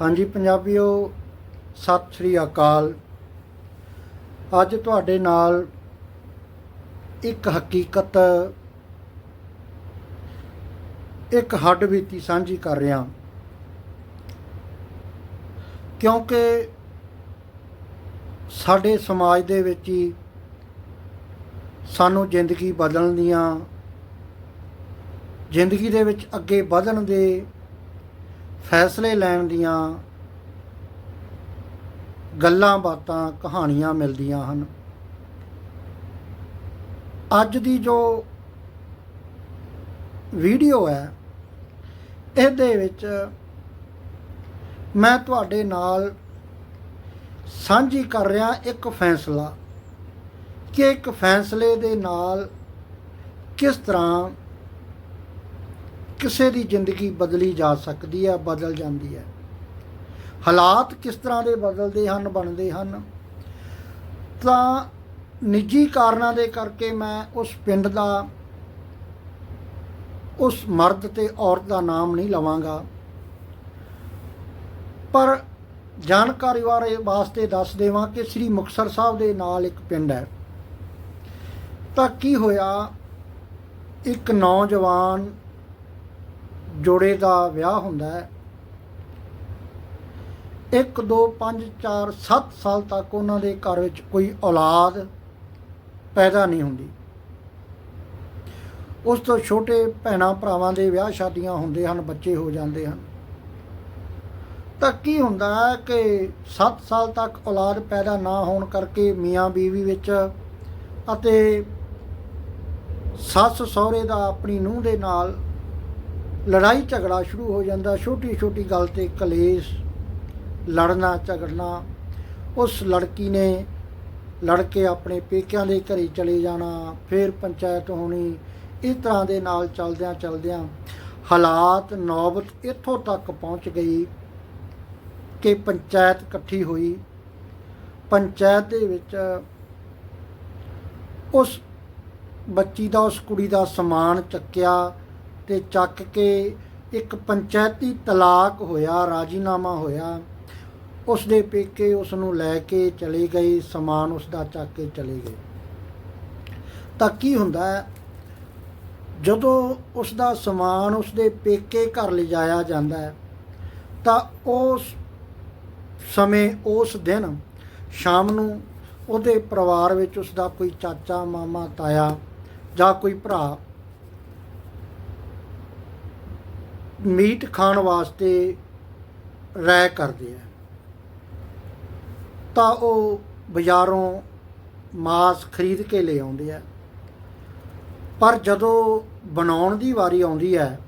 ਹਾਂਜੀ, ਪੰਜਾਬੀਓ, ਸਤਿ ਸ੍ਰੀ ਅਕਾਲ। ਅੱਜ ਤੁਹਾਡੇ ਨਾਲ ਇੱਕ ਹਕੀਕਤ, ਇੱਕ ਹੱਡ ਬੀਤੀ ਸਾਂਝੀ ਕਰ ਰਿਹਾ ਕਿਉਂਕਿ ਸਾਡੇ ਸਮਾਜ ਦੇ ਵਿੱਚ ਹੀ ਸਾਨੂੰ ਜ਼ਿੰਦਗੀ ਬਦਲਣ ਦੀਆਂ ਜ਼ਿੰਦਗੀ ਦੇ ਵਿੱਚ ਅੱਗੇ ਵਧਣ ਦੇ ਫੈਸਲੇ ਲੈਣ ਦੀਆਂ ਗੱਲਾਂ ਬਾਤਾਂ, ਕਹਾਣੀਆਂ ਮਿਲਦੀਆਂ ਹਨ। ਅੱਜ ਦੀ ਜੋ ਵੀਡੀਓ ਹੈ, ਇਹਦੇ ਵਿੱਚ ਮੈਂ ਤੁਹਾਡੇ ਨਾਲ ਸਾਂਝੀ ਕਰ ਰਿਹਾ ਇੱਕ ਫੈਸਲਾ ਕਿ ਇੱਕ ਫੈਸਲੇ ਦੇ ਨਾਲ ਕਿਸ ਤਰ੍ਹਾਂ ਕਿਸੇ ਦੀ ਜ਼ਿੰਦਗੀ ਬਦਲੀ ਜਾ ਸਕਦੀ ਹੈ, ਬਦਲ ਜਾਂਦੀ ਹੈ। ਹਾਲਾਤ ਕਿਸ ਤਰ੍ਹਾਂ ਦੇ ਬਦਲਦੇ ਹਨ, ਬਣਦੇ ਹਨ? ਤਾਂ ਨਿੱਜੀ ਕਾਰਨਾਂ ਦੇ ਕਰਕੇ ਮੈਂ ਉਸ ਪਿੰਡ ਦਾ, ਉਸ ਮਰਦ ਤੇ ਔਰਤ ਦਾ ਨਾਮ ਨਹੀਂ ਲਵਾਂਗਾ। ਪਰ ਜਾਣਕਾਰੀ ਬਾਰੇ ਵਾਸਤੇ ਦੱਸ ਦੇਵਾਂ ਕਿ ਸ੍ਰੀ ਮੁਕਤਸਰ ਸਾਹਿਬ ਦੇ ਨਾਲ ਇੱਕ ਪਿੰਡ ਹੈ। ਤਾਂ ਕੀ ਹੋਇਆ? ਇੱਕ ਨੌਜਵਾਨ ਜੋੜੇ ਦਾ ਵਿਆਹ ਹੁੰਦਾ ਹੈ। 1 2 5 4 7 ਸਾਲ ਤੱਕ ਉਹਨਾਂ ਦੇ ਘਰ ਵਿੱਚ ਕੋਈ ਔਲਾਦ ਪੈਦਾ ਨਹੀਂ ਹੁੰਦੀ। ਉਸ ਤੋਂ ਛੋਟੇ ਭੈਣਾ ਭਰਾਵਾਂ ਦੇ ਵਿਆਹ ਸ਼ਾਦੀਆਂ ਹੁੰਦੇ ਹਨ, ਬੱਚੇ ਹੋ ਜਾਂਦੇ ਹਨ। ਤਾਂ ਕੀ ਹੁੰਦਾ ਹੈ ਕਿ 7 ਸਾਲ ਤੱਕ ਔਲਾਦ ਪੈਦਾ ਨਾ ਹੋਣ ਕਰਕੇ ਮੀਆਂ ਬੀਵੀ ਵਿੱਚ ਅਤੇ ਸੱਸ ਸਹੁਰੇ ਦਾ ਆਪਣੀ ਨੂੰਹ ਦੇ ਨਾਲ ਲੜਾਈ ਝਗੜਾ ਸ਼ੁਰੂ ਹੋ ਜਾਂਦਾ ਛੋਟੀ ਛੋਟੀ ਗੱਲ ਤੇ ਕਲੇਸ਼, ਲੜਨਾ, ਝਗੜਨਾ। ਉਸ ਲੜਕੀ ਨੇ ਲੜਕੇ ਆਪਣੇ ਪੇਕਿਆਂ ਦੇ ਘਰੇ ਚਲੇ ਜਾਣਾ, ਫਿਰ ਪੰਚਾਇਤ ਹੋਣੀ, ਇਸ ਤਰ੍ਹਾਂ ਦੇ ਨਾਲ ਚੱਲਦਿਆਂ ਚੱਲਦਿਆਂ ਹਾਲਾਤ, ਨੌਬਤ ਇੱਥੋਂ ਤੱਕ ਪਹੁੰਚ ਗਈ ਕਿ ਪੰਚਾਇਤ ਇਕੱਠੀ ਹੋਈ। ਪੰਚਾਇਤ ਦੇ ਵਿੱਚ ਉਸ ਬੱਚੀ ਦਾ, ਉਸ ਕੁੜੀ ਦਾ ਸਮਾਨ ਚੱਕਿਆ। ਤੇ ਚੱਕ ਕੇ ਇੱਕ ਪੰਚਾਇਤੀ ਤਲਾਕ ਹੋਇਆ, ਰਾਜੀਨਾਮਾ ਹੋਇਆ। ਉਸ ਦੇ ਪੇਕੇ ਉਸ ਨੂੰ ਲੈ ਕੇ ਚਲੇ ਗਏ, ਸਮਾਨ ਉਸ ਦਾ ਚੱਕ ਕੇ ਚਲੇ ਗਏ। ਤਾਂ ਕੀ ਹੁੰਦਾ ਹੈ? ਜਦੋਂ ਉਸ ਦਾ ਸਮਾਨ ਉਸ ਦੇ ਪੇਕੇ ਘਰ ਲਿਜਾਇਆ ਜਾਂਦਾ ਹੈ, ਤਾਂ ਉਸ ਸਮੇਂ, ਉਸ ਦਿਨ ਸ਼ਾਮ ਨੂੰ ਉਹਦੇ ਪਰਿਵਾਰ ਵਿੱਚ ਉਸ ਦਾ ਕੋਈ ਚਾਚਾ, ਮਾਮਾ, ਤਾਇਆ ਜਾਂ ਕੋਈ ਭਰਾ ਮੀਟ ਖਾਣ ਵਾਸਤੇ ਰਾਇ ਕਰਦੇ ਆ। ਤਾਂ ਉਹ ਬਾਜ਼ਾਰੋਂ ਮਾਸ ਖਰੀਦ ਕੇ ਲੈ ਆਉਂਦੇ ਆ। ਪਰ ਜਦੋਂ ਬਣਾਉਣ ਦੀ ਵਾਰੀ ਆਉਂਦੀ ਹੈ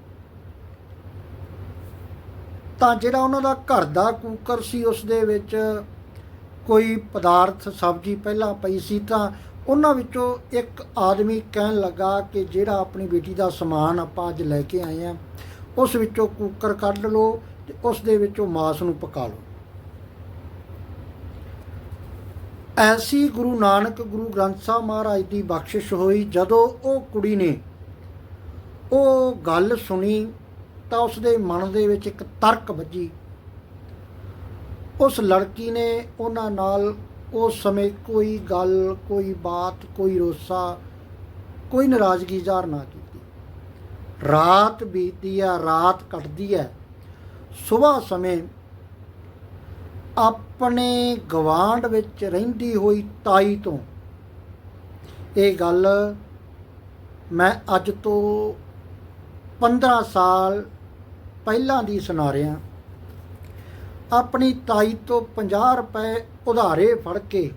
ਤਾਂ ਜਿਹੜਾ ਉਹਨਾਂ ਦਾ ਘਰ ਦਾ ਕੂਕਰ ਸੀ, ਉਸ ਦੇ ਵਿੱਚ ਕੋਈ ਪਦਾਰਥ, ਸਬਜ਼ੀ ਪਹਿਲਾਂ ਪਈ ਸੀ, ਤਾਂ ਉਹਨਾਂ ਵਿੱਚੋਂ ਇੱਕ ਆਦਮੀ ਕਹਿਣ ਲੱਗਾ ਕਿ ਜਿਹੜਾ ਆਪਣੀ ਬੇਟੀ ਦਾ ਸਮਾਨ ਆਪਾਂ ਅੱਜ ਲੈ ਕੇ ਆਏ ਆ ਉਸ ਵਿੱਚੋਂ ਕੁੱਕਰ ਕੱਢ ਲਓ ਤੇ ਉਸ ਦੇ ਵਿੱਚੋਂ ਮਾਸ ਨੂੰ ਪਕਾ ਲਓ। ਐਸੀ ਗੁਰੂ ਨਾਨਕ ਗੁਰੂ ਗ੍ਰੰਥ ਸਾਹਿਬ ਮਹਾਰਾਜ ਦੀ ਬਖਸ਼ਿਸ਼ ਹੋਈ, ਜਦੋਂ ਉਹ ਕੁੜੀ ਨੇ ਉਹ ਗੱਲ ਸੁਣੀ ਤਾਂ ਉਸ ਦੇ ਮਨ ਦੇ ਵਿੱਚ ਇੱਕ ਤਰਕ ਵੱਜੀ। ਉਸ ਲੜਕੀ ਨੇ ਉਹਨਾਂ ਨਾਲ ਉਸ ਸਮੇਂ ਕੋਈ ਗੱਲ, ਕੋਈ ਬਾਤ, ਕੋਈ ਰੋਸਾ, ਕੋਈ ਨਾਰਾਜ਼ਗੀ ਜ਼ਾਹਰ ਨਾ ਕੀਤੀ। ਰਾਤ ਬੀਤਦੀ ਆ, ਰਾਤ ਕੱਟਦੀ ਹੈ ਸਵੇਰ ਸਮੇਂ ਆਪਣੇ ਗਵਾਂਡ ਵਿੱਚ ਰਹਿੰਦੀ ਹੋਈ ਤਾਈ ਤੋਂ ਇਹ ਗੱਲ ਮੈਂ ਅੱਜ ਤੋਂ 15 ਸਾਲ ਪਹਿਲਾਂ ਦੀ ਸੁਣਾ ਰਿਹਾ। ਆਪਣੀ ਤਾਈ ਤੋਂ 50 ਰੁਪਏ ਉਧਾਰੇ ਫੜ ਕੇ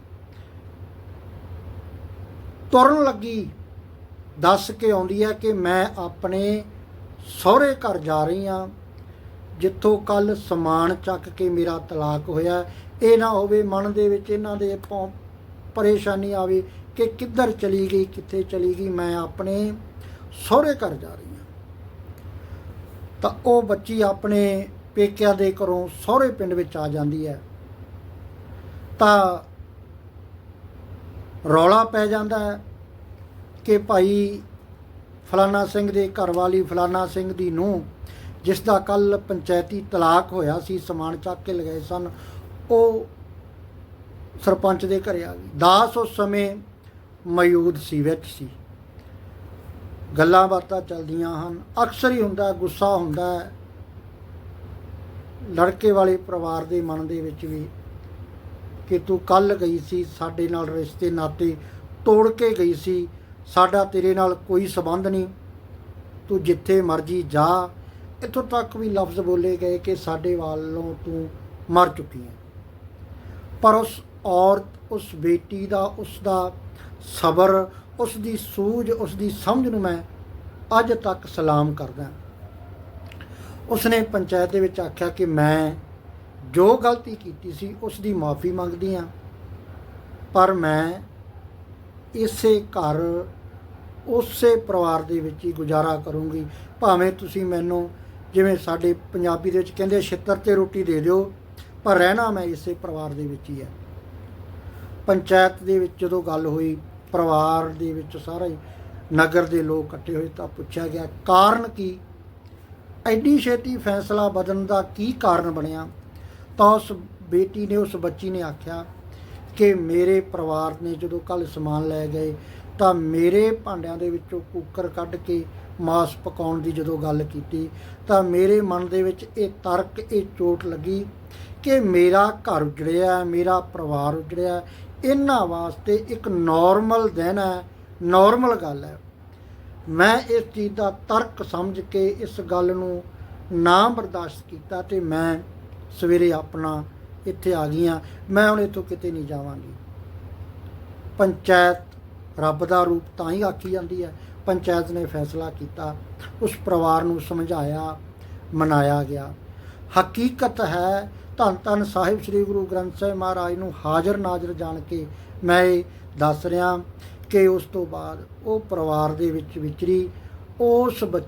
ਤੁਰਨ ਲੱਗੀ। ਦੱਸ ਕੇ ਆਉਂਦੀ ਹੈ ਕਿ ਮੈਂ ਆਪਣੇ ਸਹੁਰੇ ਘਰ ਜਾ ਰਹੀ ਹਾਂ, ਜਿੱਥੋਂ ਕੱਲ ਸਮਾਨ ਚੱਕ ਕੇ ਮੇਰਾ ਤਲਾਕ ਹੋਇਆ। ਇਹ ਨਾ ਹੋਵੇ ਮਨ ਦੇ ਵਿੱਚ ਇਹਨਾਂ ਦੇ ਪਰੇਸ਼ਾਨੀ ਆਵੇ ਕਿ ਕਿੱਧਰ ਚਲੀ ਗਈ, ਕਿੱਥੇ ਚਲੀ ਗਈ, ਮੈਂ ਆਪਣੇ ਸਹੁਰੇ ਘਰ ਜਾ ਰਹੀ ਹਾਂ। ਤਾਂ ਉਹ ਬੱਚੀ ਆਪਣੇ ਪੇਕਿਆਂ ਦੇ ਘਰੋਂ ਸਹੁਰੇ ਪਿੰਡ ਵਿੱਚ ਆ ਜਾਂਦੀ ਹੈ। ਤਾਂ ਰੌਲਾ ਪੈ ਜਾਂਦਾ ਹੈ। ਕਿ ਭਾਈ ਫਲਾਨਾ ਸਿੰਘ ਦੇ ਘਰ ਵਾਲੀ ਫਲਾਨਾ ਸਿੰਘ ਦੀ ਨੂੰਹ, ਜਿਸ ਦਾ ਕੱਲ ਪੰਚਾਇਤੀ ਤਲਾਕ ਹੋਇਆ ਸੀ, ਸਮਾਨ ਚੱਕ ਕੇ ਲਗਾਏ ਸਨ, ਉਹ ਸਰਪੰਚ ਦੇ ਘਰੇ ਆ ਗਈ। ਦਾਸ ਉਸ ਸਮੇਂ ਮੌਜੂਦ ਸੀ, ਵਿੱਚ ਸੀ। ਗੱਲਾਂ ਬਾਤਾਂ ਚੱਲਦੀਆਂ ਹਨ। ਅਕਸਰ ਹੀ ਹੁੰਦਾ, ਗੁੱਸਾ ਹੁੰਦਾ ਲੜਕੇ ਵਾਲੇ ਪਰਿਵਾਰ ਦੇ ਮਨ ਦੇ ਵਿੱਚ ਵੀ ਕਿ ਤੂੰ ਕੱਲ ਗਈ ਸੀ, ਸਾਡੇ ਨਾਲ ਰਿਸ਼ਤੇ ਨਾਤੇ ਤੋੜ ਕੇ ਗਈ ਸੀ ਸਾਡਾ ਤੇਰੇ ਨਾਲ ਕੋਈ ਸਬੰਧ ਨਹੀਂ। ਤੂੰ ਜਿੱਥੇ ਮਰਜ਼ੀ ਜਾ। ਇੱਥੋਂ ਤੱਕ ਵੀ ਲਫ਼ਜ਼ ਬੋਲੇ ਗਏ ਕਿ ਸਾਡੇ ਵੱਲੋਂ ਤੂੰ ਮਰ ਚੁੱਕੀ ਹੈ। ਪਰ ਉਸ ਔਰਤ, ਉਸ ਬੇਟੀ ਦਾ, ਉਸ ਦਾ ਸਬਰ, ਉਸ ਦੀ ਸੂਝ, ਉਸ ਦੀ ਸਮਝ ਨੂੰ ਮੈਂ ਅੱਜ ਤੱਕ ਸਲਾਮ ਕਰਦਾ ਉਸਨੇ ਪੰਚਾਇਤ ਦੇ ਵਿੱਚ ਆਖਿਆ ਕਿ ਮੈਂ ਜੋ ਗਲਤੀ ਕੀਤੀ ਸੀ, ਉਸ ਦੀ ਮਾਫੀ ਮੰਗਦੀ ਹਾਂ। ਪਰ ਮੈਂ ਇਸੇ ਘਰ ਉਸੇ ਪਰਿਵਾਰ ਦੇ ਵਿੱਚ ਹੀ ਗੁਜ਼ਾਰਾ ਕਰੂੰਗੀ। ਭਾਵੇਂ ਤੁਸੀਂ ਮੈਨੂੰ ਜਿਵੇਂ ਸਾਡੇ ਪੰਜਾਬੀ ਦੇ ਵਿੱਚ ਕਹਿੰਦੇ ਛਿੱਤਰ ਤੇ ਰੋਟੀ ਦੇ ਦਿਓ, ਪਰ ਰਹਿਣਾ ਮੈਂ ਇਸੇ ਪਰਿਵਾਰ ਦੇ ਵਿੱਚ ਹੀ ਹੈ। ਪੰਚਾਇਤ ਦੇ ਵਿੱਚ ਜਦੋਂ ਗੱਲ ਹੋਈ, ਪਰਿਵਾਰ ਦੇ ਵਿੱਚ ਸਾਰਾ ਹੀ ਨਗਰ ਦੇ ਲੋਕ ਇਕੱਠੇ ਹੋਏ ਤਾਂ ਪੁੱਛਿਆ ਗਿਆ, ਕਾਰਨ ਕੀ? ਐਡੀ ਛੇਤੀ ਫੈਸਲਾ ਬਦਲਣ ਦਾ ਕੀ ਕਾਰਨ ਬਣਿਆ? ਤਾਂ ਉਸ ਬੇਟੀ ਨੇ, ਉਸ ਬੱਚੀ ਨੇ ਆਖਿਆ ਕਿ ਮੇਰੇ ਪਰਿਵਾਰ ਨੇ ਜਦੋਂ ਕੱਲ ਸਮਾਨ ਲੈ ਗਏ ਤਾਂ ਮੇਰੇ ਭਾਂਡਿਆਂ ਦੇ ਵਿੱਚੋਂ ਕੁੱਕਰ ਕੱਢ ਕੇ ਮਾਸ ਪਕਾਉਣ ਦੀ ਜਦੋਂ ਗੱਲ ਕੀਤੀ, ਤਾਂ ਮੇਰੇ ਮਨ ਦੇ ਵਿੱਚ ਇਹ ਤਰਕ, ਇਹ ਚੋਟ ਲੱਗੀ ਕਿ ਮੇਰਾ ਘਰ ਉਜੜਿਆ, ਮੇਰਾ ਪਰਿਵਾਰ ਉਜੜਿਆ। ਇਹਨਾਂ ਵਾਸਤੇ ਇੱਕ ਨਾਰਮਲ ਦਿਨ ਹੈ ਨਾਰਮਲ ਗੱਲ ਹੈ। ਮੈਂ ਇਸ ਚੀਜ਼ ਦਾ ਤਰਕ ਸਮਝ ਕੇ ਇਸ ਗੱਲ ਨੂੰ ਨਾ ਬਰਦਾਸ਼ਤ ਕੀਤਾ ਤੇ ਮੈਂ ਸਵੇਰੇ ਆਪਣਾ ਇੱਥੇ ਆ ਗਈਆਂ ਮੈਂ ਹੁਣ ਇੱਥੋਂ ਕਿਤੇ ਨਹੀਂ ਜਾਵਾਂਗੀ। ਪੰਚਾਇਤ ਰੱਬ ਦਾ ਰੂਪ ਤਾਂ ਹੀ ਆਖੀ ਜਾਂਦੀ ਹੈ। ਪੰਚਾਇਤ ਨੇ ਫੈਸਲਾ ਕੀਤਾ, ਉਸ ਪਰਿਵਾਰ ਨੂੰ ਸਮਝਾਇਆ, ਮਨਾਇਆ ਗਿਆ। ਹਕੀਕਤ ਹੈ, ਧੰਨ ਧੰਨ ਸਾਹਿਬ ਸ੍ਰੀ ਗੁਰੂ ਗ੍ਰੰਥ ਸਾਹਿਬ ਮਹਾਰਾਜ ਨੂੰ ਹਾਜ਼ਰ ਨਾਜ਼ਰ ਜਾਣ ਕੇ ਮੈਂ ਇਹ ਦੱਸ ਰਿਹਾ ਕਿ ਉਸ ਤੋਂ ਬਾਅਦ ਉਹ ਪਰਿਵਾਰ ਦੇ ਵਿੱਚ ਵਿਚਰੀ, ਉਸ ਬੱਚ-